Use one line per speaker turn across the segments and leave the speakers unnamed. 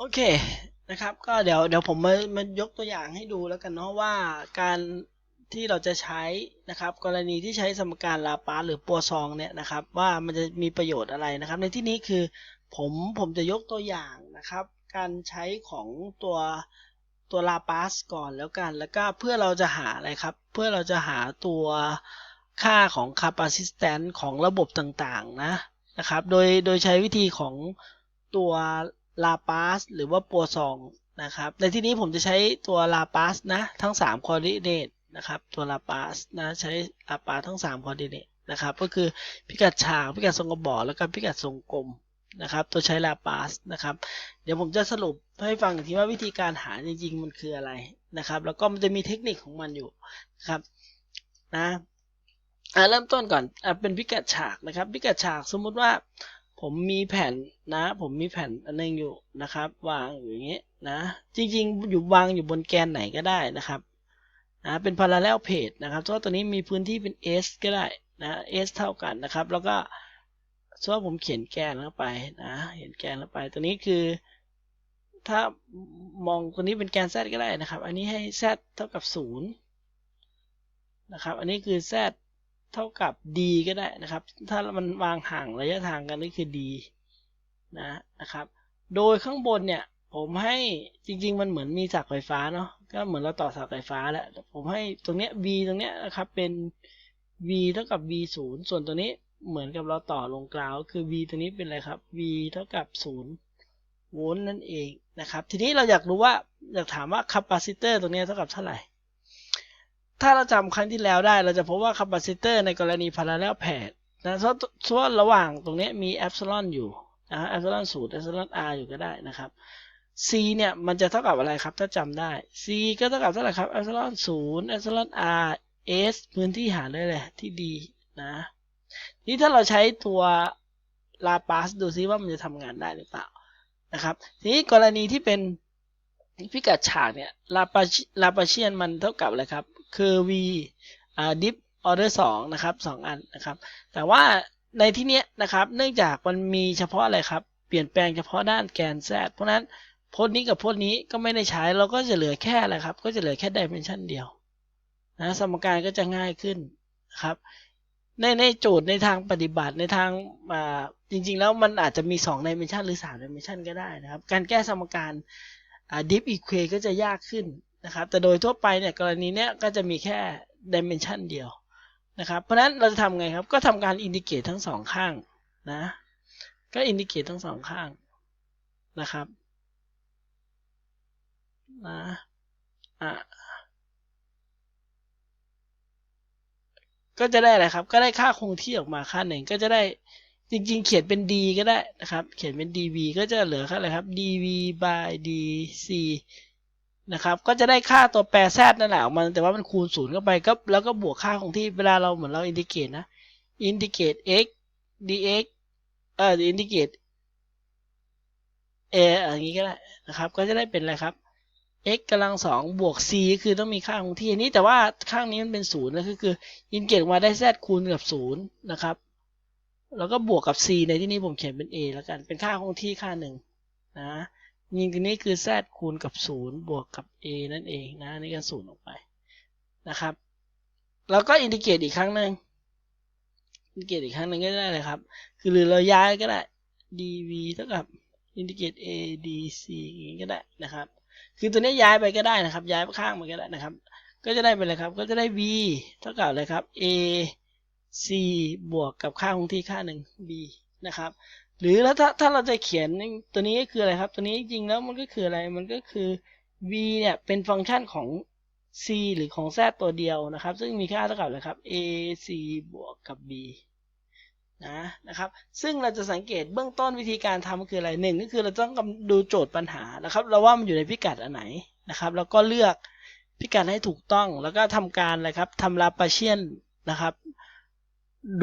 โอเคนะครับ ก็เดี๋ยวเดี๋ยวผมมามายกตัวอย่างให้ดูแล้วกันเนาะว่าการที่เราจะใช้นะครับ กรณีที่ใช้สมการลาปาสหรือปัวซองเนี่ยนะครับ ว่ามันจะมีประโยชน์อะไรนะครับ ในที่นี้คือผมผมจะยกตัวอย่างนะครับ การใช้ของตัวตัวลาปาสก่อนแล้วกัน แล้วก็เพื่อเราจะหาอะไรครับ เพื่อเราจะหาตัวค่าของ capacitance ของระบบต่างๆนะนะครับ โดยโดยใช้วิธีของตัว ลาปาสหรือว่าปัวซองนะครับ ในที่นี้ผมจะใช้ตัวลาปาสนะ ทั้ง3 c o o r d i n a t e นะครับ ตัวลาปาสนะ ใช้ลาปาสทั้ง3 c o o r d i n a t e นะครับ ก็คือพิกัดฉาก พิกัดทรงกระบอกแล้วก็พิกัดทรงกลมนะครับ ตัวใช้ลาปาสนะครับ เดี๋ยวผมจะสรุปให้ฟังอีกทีว่าวิธีการหาจริงๆ มันคืออะไรนะครับ แล้วก็มันจะมีเทคนิคของมันอยู่นะครับนะอ่าเริ่มต้นก่อนอ่าเป็นพิกัดฉากนะครับ พิกัดฉากสมมุติว่า ผมมีแผ่นนะ ผมมีแผ่นอันนึงอยู่นะครับ วางอยู่อย่างนี้นะ จริงๆ อยู่วางอยู่บนแกนไหนก็ได้นะครับนะเป็น parallel page นะครับเพราะตัวนี้มีพื้นที่เป็น s ก็ได้นะ s เท่ากันนะครับ แล้วก็สมมติว่าผมเขียนแกนเข้าไปนะเห็นแกนเข้าไป ตัวนี้คือ ถ้ามองตัวนี้เป็นแกน z ก็ได้นะครับ อันนี้ให้ z เท่ากับ0นะครับ อันนี้คือ z เท่ากับ d ก็ได้นะครับ ถ้ามันวางห่างระยะทางกันนี่คือ d นะนะครับ โดยข้างบนเนี่ยผมให้จริง ๆ มันเหมือนมีสายไฟฟ้าเนาะก็เหมือนเราต่อสายไฟฟ้าแหละผมให้ตรงเนี้ย v ตรงเนี้ยนะครับเป็น v เท่ากับ v 0ส่วนตัวนี้เหมือนกับเราต่อลงกราวคือ v ตัวนี้เป็นอะไรครับ v เท่ากับ0โวลต์นั่นเองนะครับ ทีนี้เราอยากรู้ว่าอยากถามว่าคาปาซิเตอร์ตรงนี้เท่ากับเท่าไหร่ ถ้าเราจำครั้งที่แล้วได้ เราจะพบว่าคาปาซิเตอร์ในกรณี parallel pairs นะเพราะส่วนระหว่างตรงนี้มีเอ p ซ l o n อยู่นะเอ p ซ l o n ศูนย์เอ p ซ l o n r อยู่ก็ได้นะครับ c เนี่ยมันจะเท่ากับอะไรครับ ถ้าจำได้ c ก็เท่ากับเท่าไหร่ครับเอ p ซ l o n ศูนย์เอ p ซ l o n r s พื้นที่หาได้เลยที่ดีนะนี่ถ้าเราใช้ตัวลาปาสดูซิว่ามันจะทำงานได้หรือเปล่านะครับ ทีนี้กรณีที่เป็นพิกัดฉากเนี่ยลาปาลาปาเชียนมันเท่ากับอะไรครับ คือ v อ่า dip order 2นะครับ2อันนะครับ แต่ว่าในที่นี้นะครับ เนื่องจากมันมีเฉพาะอะไรครับ เปลี่ยนแปลงเฉพาะด้านแกน z เพราะนั้นโพจน์นี้กับโพจน์นี้ก็ไม่ได้ใช้เราก็จะเหลือแค่อะไรครับ ก็จะเหลือแค่ดิเมนชันเดียวนะสมการก็จะง่ายขึ้นนะครับ ในในโจทย์ในทางปฏิบัติในทางอ่าจริง ๆ แล้วมันอาจจะมี2 dimension หรือ3 dimension ก็ได้นะครับ การแก้สมการอ่า deep equation ก็จะยากขึ้น นะครับแต่โดยทั่วไปเนี่ยกรณีเนี้ยก็จะมีแค่ dimension เดียวนะครับเพราะฉะนั้นเราจะทำไงครับก็ทำการ indicate ทั้งสองข้างนะก็ indicate ทั้งสองข้างนะครับนะอะก็จะได้อะไรครับ ก็ได้ค่าคงที่ออกมาค่าหนึ่งก็จะได้จริงๆ เขียนเป็น d ก็ได้นะครับ เขียนเป็น dv ก็จะเหลือค่าอะไรครับ dv by dc นะครับ ก็จะได้ค่าตัวแปรแซดนั่นแหละออกมาแต่ว่ามันคูณศูนย์เข้าไปก็แล้วก็บวกค่าคงที่เวลาเราเหมือนเราอินดิเกตนะอินดิเกต x dx เอออินดิเกต a อย่างนี้ก็ได้นะครับ ก็จะได้เป็นอะไรครับ x กำลังสองบวก c คือต้องมีค่าคงที่นี้แต่ว่าข้างนี้มันเป็นศูนย์แล้วก็คืออินเกตมาได้ z คูณกับศูนย์นะครับ แล้วก็บวกกับ c ในที่นี้ผมเขียนเป็น a แล้วกันเป็นค่าคงที่ค่าหนึ่งนะ ยิงทีนี้คือ z คูณกับศูนย์บวกกับ a นั่นเองนะนี่ก็ศูนย์ออกไปนะครับ แล้วก็อินดิเกรตอีกครั้งหนึ่งอินดิเกรตอีกครั้งหนึ่งก็ได้เลยครับ คือหรือเราย้ายก็ได้ dv เท่ากับอินดิเกรต a dc อย่างนี้ก็ได้นะครับ คือตัวนี้ย้ายไปก็ได้นะครับ ย้ายไปข้างมันก็ได้นะครับ ก็จะได้เป็นอะไรครับ ก็จะได้ v เท่ากับอะไรครับ a c บวกกับค่าคงที่ค่าหนึ่ง b นะครับ หรือแล้วถ้าถ้าเราจะเขียนตัวนี้ก็คืออะไรครับ ตัวนี้จริงแล้วมันก็คืออะไรมันก็คือ v เนี่ยเป็นฟังก์ชันของ c หรือของ z ตัวเดียวนะครับ ซึ่งมีค่าเท่ากับอะไรครับ a c บวกกับ b นะนะครับซึ่งเราจะสังเกตเบื้องต้นวิธีการทำคืออะไรหนึ่งก็คือเราต้องดูโจทย์ปัญหานะครับ เราว่ามันอยู่ในพิกัดอันไหนนะครับ แล้วก็เลือกพิกัดให้ถูกต้อง แล้วก็ทำการอะไรครับทำลาปาเชียนนะครับ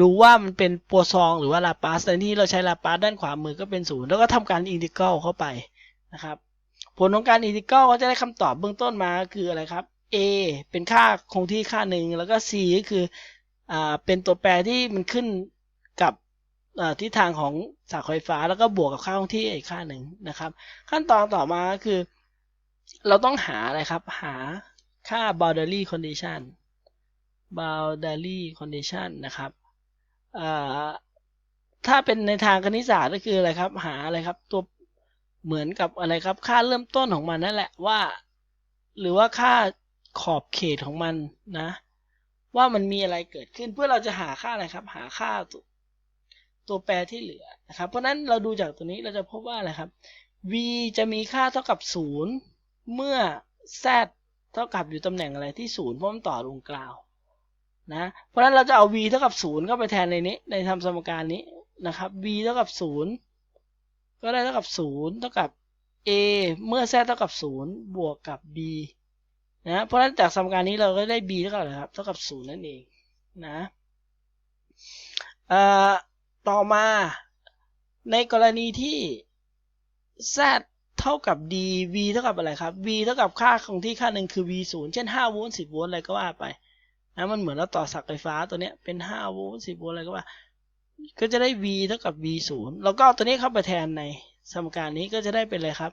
ดูว่ามันเป็นปัวซองหรือว่าลาปาสในที่เราใช้ลาปาสด้านขวามือก็เป็นศูนย์แล้วก็ทำการอินทิกรัลเข้าไปนะครับ ผลของการอินทิกรัลก็จะได้คำตอบเบื้องต้นมาคืออะไรครับ a เป็นค่าคงที่ค่าหนึ่งแล้วก็ c ก็คืออ่าเป็นตัวแปรที่มันขึ้นกับอ่อทิศทางของสายไฟฟ้าแล้วก็บวกกับค่าคงที่อีกค่าหนึ่งนะครับ ขั้นตอนต่อมาก็คือ เราต้องหาอะไรครับ หาค่า boundary condition boundary condition นะครับ ถ้าเป็นในทางคณิตศาสตร์ก็คืออะไรครับ หาอะไรครับ ตัวเหมือนกับอะไรครับ ค่าเริ่มต้นของมันนั่นแหละว่า หรือว่าค่าขอบเขตของมันนะ ว่ามันมีอะไรเกิดขึ้นเพื่อเราจะหาค่าอะไรครับ หาค่าตัวตัวแปรที่เหลือนะครับเพราะนั้นเราดูจากตัวนี้เราจะพบว่าอะไรครับ v จะมีค่าเท่ากับ 0 เมื่อ z เท่ากับอยู่ตำแหน่งอะไรที่ 0 เพราะมันต่อตรงกลาง นะ เพราะฉะนั้นเราจะเอา v เท่ากับ0เข้าไปแทนในนี้ในทำสมการนี้นะครับ v เท่ากับ 0 ก็ได้เท่ากับ 0 เท่ากับ a เมื่อ z เท่ากับ 0 บวกกับ b นะ เพราะฉะนั้นจากสมการนี้เราก็ได้ b เท่ากับอะไรครับ เท่ากับ 0 นั่นเองนะต่อมาในกรณีที่ z เท่ากับ d v เท่ากับอะไรครับ v เท่ากับค่าของที่ค่าหนึ่งคือ v 0เช่น 5 โวลต์ 10 โวลต์อะไรก็ว่าไป นะมันเหมือนเราต่อสักไฟฟ้าตัวเนี้ยเป็น5โวลต์10โวลต์อะไรก็ว่า ก็จะได้ v เท่ากับ v 0แล้วก็เอาตัวนี้เข้าไปแทนในสมการนี้ก็จะได้เป็นอะไรครับ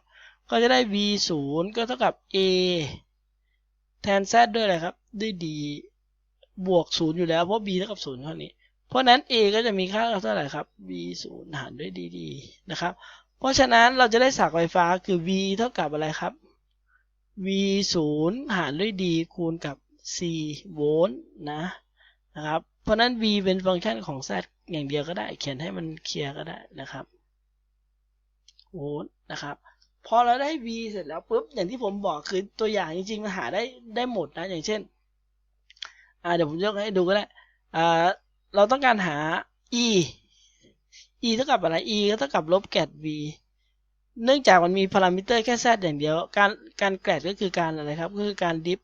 ก็จะได้ v 0ก็เท่ากับ a แทน z ด้วยอะไรครับ ด้วย d บวก 0 อยู่แล้วเพราะ b เท่ากับ0เท่นี้ เพราะนั้น a ก็จะมีค่าเท่าไหร่ครับ v 0หารด้วย dd นะครับ เพราะฉะนั้นเราจะได้สักไฟฟ้าคือ v เท่ากับอะไรครับ v 0หารด้วย d คูณกับ c โวลต์นะนะครับ เพราะนั้น v เป็นฟังก์ชันของ z อย่างเดียวก็ได้ เขียนให้มันเคลียร์ก็ได้นะครับ โวลต์นะครับ พอเราได้ v เสร็จแล้วปุ๊บ อย่างที่ผมบอกคือตัวอย่างจริงๆมันหาได้ได้หมดนะ อย่างเช่น อ่าเดี๋ยวผมยกให้ดูก็ได้ อ่า เราต้องการหา e e เท่ากับอะไร e ก็เท่ากับลบแกด v เนื่องจากมันมีพารามิเตอร์แค่ z อย่างเดียว การการแกดก็คือการอะไรครับ ก็คือการดิฟ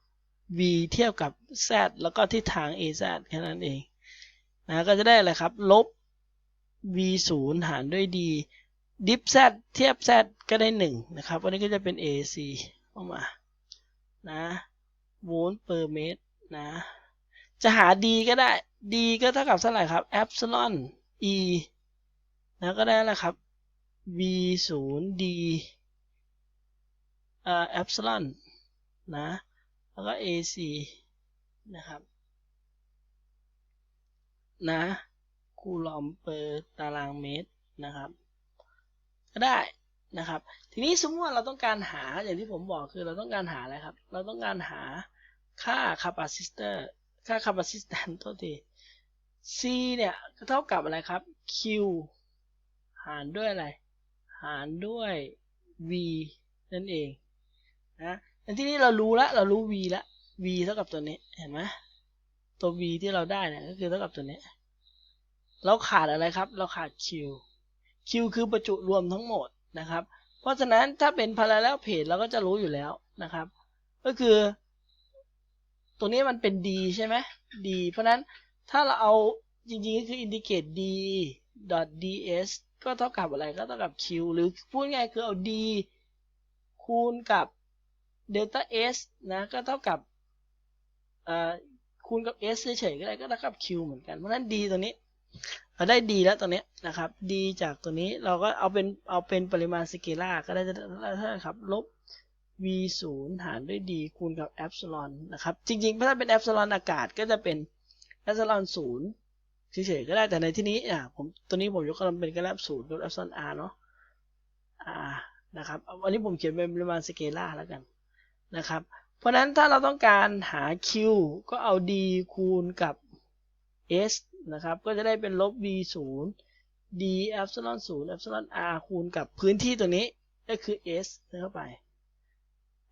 v เทียบกับ z แล้วก็ทิศทาง a z แค่นั้นเองนะก็จะได้อะไรครับ ลบ v 0หารด้วย d ดิฟ z เทียบ z ก็ได้ 1 นะครับวันนี้ก็จะเป็น ac ออกมานะโวลต์เปอร์เมตรนะจะหา d ก็ได้ d ก็เท่ากับเท่าไหร่ครับ epsilon e นะก็ได้แล้วครับ v 0 d เอ่อ epsilon นะ แล้วก็ ac นะครับนะคูลอมเปอร์ตารางเมตรนะครับ ก็ได้นะครับ ทีนี้สมมติว่าเราต้องการหาอย่างที่ผมบอกคือเราต้องการหาอะไรครับ เราต้องการหาค่า capacitor ค่า capacitance โทษที c เนี่ยก็เท่ากับอะไรครับ q หารด้วยอะไร หารด้วย v นั่นเองนะ อันที่นี้เรารู้แล้วเรารู้ v แล้ว v เท่ากับตัวนี้เห็นไหมตัว v ที่เราได้เนี่ยก็คือเท่ากับตัวนี้เราขาดอะไรครับ เราขาด q q คือประจุรวมทั้งหมดนะครับ เพราะฉะนั้นถ้าเป็น parallel page เราก็จะรู้อยู่แล้วนะครับ ก็คือ ตัวนี้มันเป็น d ใช่ไหม d เพราะนั้นถ้าเราเอาจริงๆก็คือ indicate d dot ds ก็เท่ากับอะไรก็เท่ากับ q หรือพูดง่ายคือเอา d คูณกับ delta s นะก็เท่ากับคูณกับ s เฉยๆก็ได้ก็เท่ากับ q เหมือนกัน เพราะนั้น d ตัวนี้ เราได้ d แล้วตัวนี้นะครับ d จากตัวนี้เราก็เอาเป็นเอาเป็นปริมาณสเกลาร์ก็ได้เท่าครับลบ v 0หารด้วย d คูณกับ epsilon นะครับ จริงๆ ถ้าเป็น epsilon อากาศก็จะเป็น epsilon 0เฉยๆก็ได้แต่ในที่นี้อะผมตัวนี้ผมยกกำลังเป็นกราฟศูนย์กับ epsilon r เนาะ r นะครับ วันนี้ผมเขียนเป็นปริมาณสเกลาร์แล้วกัน นะครับ เพราะนั้นถ้าเราต้องการหา q ก็เอา d คูณกับ s นะครับ ก็จะได้เป็นลบ v 0 d epsilon 0 epsilon r คูณกับพื้นที่ตัวนี้ก็คือ s เข้าไป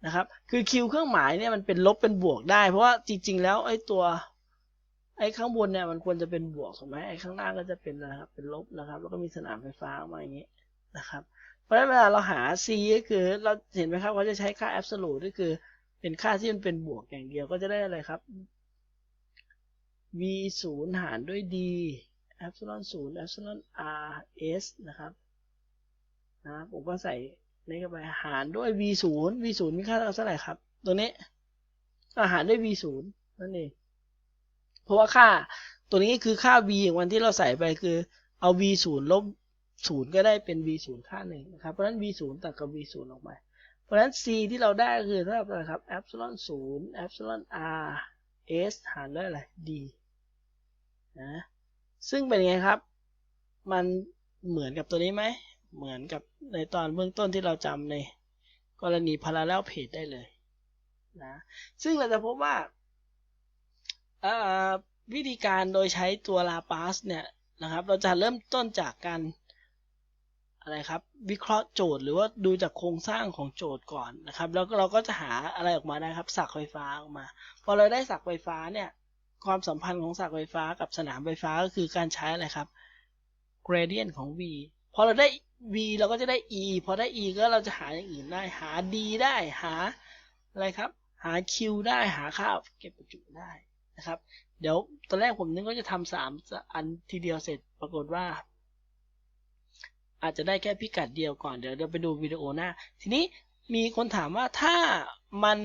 นะครับ คือ q เครื่องหมายเนี่ยมันเป็นลบเป็นบวกได้ เพราะว่าจริง ๆ แล้วไอ้ตัวไอ้ข้างบนเนี่ยมันควรจะเป็นบวกถูกไหมไอ้ข้างล่างก็จะเป็นนะครับเป็นลบนะครับ แล้วก็มีสนามไฟฟ้าออกมาอย่างนี้ นะครับ เพราะฉะนั้นเวลาเราหา c ก็คือเราเห็นไหมครับเขาจะใช้ค่า absolute ก็คือเป็นค่าที่มันเป็นบวกอย่างเดียวก็จะได้อะไรครับ v 0หารด้วย d epsilon 0 epsilon r s นะครับนะผมก็ใส่นี่เข้าไปหารด้วย v 0 v 0มีค่าเท่าไหร่ครับ ตัวนี้อาหารด้วย v 0นั่นเองเพราะว่าค่าตัวนี้คือค่า v ของวันที่เราใส่ไปคือเอา v 0ลบ 0ก็ได้เป็น v 0ค่าหนึ่งนะครับ เพราะฉะนั้น v 0ตัดกับ v 0ออกมา เพราะฉะนั้น c ที่เราได้คือเท่ากับอะไรครับ epsilon 0 epsilon r s หารด้วยอะไร d นะ ซึ่งเป็นไงครับ มันเหมือนกับตัวนี้ไหม เหมือนกับในตอนเบื้องต้นที่เราจำในกรณี parallel page ได้เลยนะ ซึ่งเราจะพบว่าวิธีการโดยใช้ตัว Laplace เนี่ยนะครับ เราจะเริ่มต้นจากการ อะไรครับ วิเคราะห์โจทย์หรือว่าดูจากโครงสร้างของโจทย์ก่อนนะครับ แล้วเราก็จะหาอะไรออกมาได้ครับสักไฟฟ้าออกมาพอเราได้สักไฟฟ้าเนี่ยความสัมพันธ์ของสักไฟฟ้ากับสนามไฟฟ้าก็คือการใช้อะไรครับ gradient ของ v พอเราได้ v เราก็จะได้ e พอได้ e ก็เราจะหาอย่างอื่นได้หา d ได้หาอะไรครับ หา q ได้หาค่าเก็บประจุได้นะครับ เดี๋ยวตอนแรกผมนึกว่าจะทำสามอันทีเดียวเสร็จปรากฏว่า อาจจะได้แค่พิกัดเดียวก่อนเดี๋ยวเดี๋ยวไปดูวิดีโอหน้า ทีนี้มีคนถามว่าถ้ามัน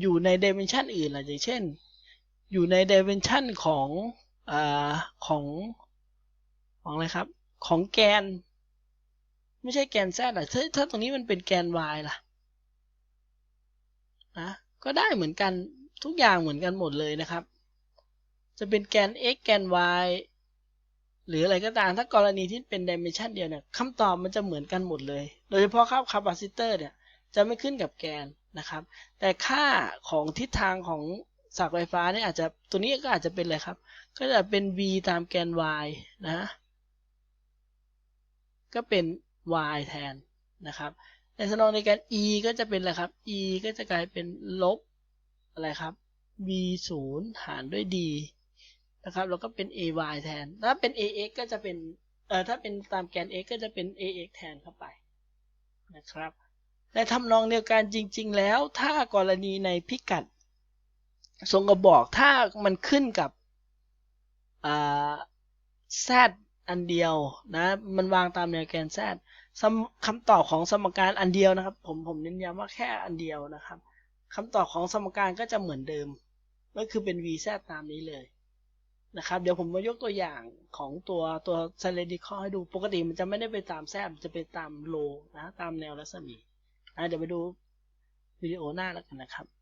อยู่ในเดเมนชันอื่นล่ะอย่างเช่น อยู่ในเดเมนชันของอของของอะไรครับ ของแกน ไม่ใช่แกน z อะถ้าถ้าตรงนี้มันเป็นแกน y ล่ะนะก็ได้เหมือนกันทุกอย่างเหมือนกันหมดเลยนะครับ จะเป็นแกน x แกน y หรืออะไรก็ตามถ้ากรณีที่เป็นดิเมนชันเดียวเนี่ยคำตอบมันจะเหมือนกันหมดเลย โดยเฉพาะครับคาปาซิเตอร์เนี่ยจะไม่ขึ้นกับแกนนะครับ แต่ค่าของทิศทางของสากไฟฟ้าเนี่ยอาจจะตัวนี้ก็อาจจะเป็นอะไรครับ ก็จะเป็น v ตามแกน y นะ ก็เป็น y แทนนะครับ ในสนองในการ e ก็จะเป็นอะไรครับ e ก็จะกลายเป็นลบอะไรครับ v 0หารด้วย d นะครับแล้วก็เป็น ay แทน ถ้าเป็น ax ก็จะเป็นเอ่อถ้าเป็นตามแกน x ก็จะเป็น ax แทนเข้าไปนะครับในทำนองเดียวกันจริง ๆ แล้ว ถ้ากรณีในพิกัดทรงกระบอกถ้ามันขึ้นกับอ่า z อันเดียวนะ มันวางตามแนวแกน z คำตอบของสมการอันเดียวนะครับ ผมผมเน้นย้ำว่าแค่อันเดียวนะครับคำตอบของสมการก็จะเหมือนเดิม ก็คือเป็น v z ตามนี้เลย นะครับ เดี๋ยวผมมายกตัวอย่างของตัวตัวเซเลนดิคอให้ดูปกติมันจะไม่ได้ไปตามแซบจะไปตามโลนะตามแนวรัศมีนะเดี๋ยวไปดูวิดีโอหน้าแล้วกันนะครับ